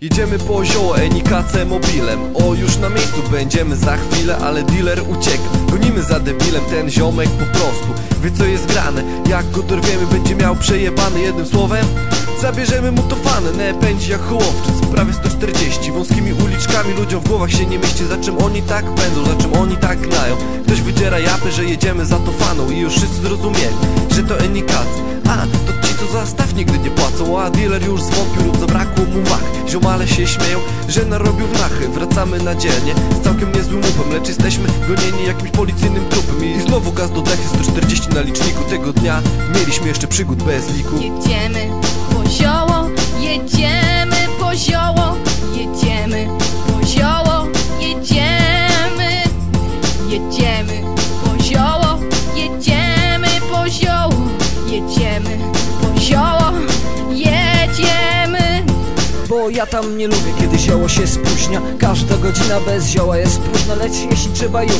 Jedziemy po zioło. Enikace mobilem. O już na miejscu będziemy za chwilę Ale dealer ucieka. Gonimy za debilem ten ziomek po prostu. Wie co jest grane. Jak go dorwiemy będzie miał przejebany Jednym słowem? Zabierzemy mu to fanę, ne pędzi jak hołowczyc Prawie 140, wąskimi uliczkami Ludziom w głowach się nie mieści. Za czym oni tak pędzą, za czym oni tak gnają? Ktoś wydziera japy, że jedziemy za to faną I już wszyscy zrozumieli, że to Enikace A, to za staw nigdy nie płacą A dealer już zwątpił lub zabrakło mu wach Ziomale się śmieją, że narobił w nachy Wracamy na dzielnie z całkiem niezłym upem Lecz jesteśmy gonieni jakimś policyjnym trupem. I znowu gaz do dechy 140 na liczniku. Tego dnia mieliśmy jeszcze przygód bez liku. Jedziemy po Ja tam nie lubię, kiedy zioło się spóźnia Każda godzina bez zioła jest próżna Lecz jeśli trzeba już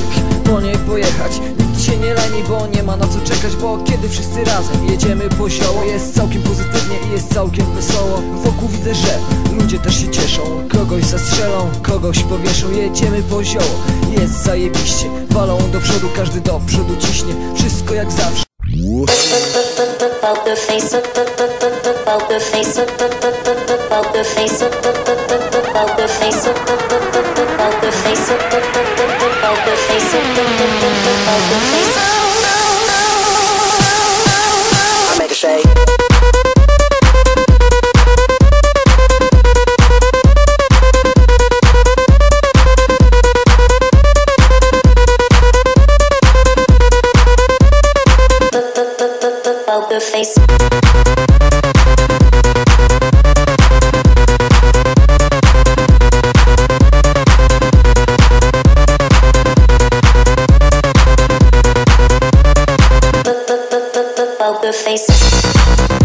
po niej pojechać Nikt się nie leni, bo nie ma na co czekać Bo kiedy wszyscy razem jedziemy po zioło Jest całkiem pozytywnie i jest całkiem wesoło Wokół widzę, że ludzie też się cieszą Kogoś zastrzelą, kogoś powieszą Jedziemy po zioło, jest zajebiście Walą do przodu, każdy do przodu ciśnie Wszystko jak zawsze I make a shake the face. poker face.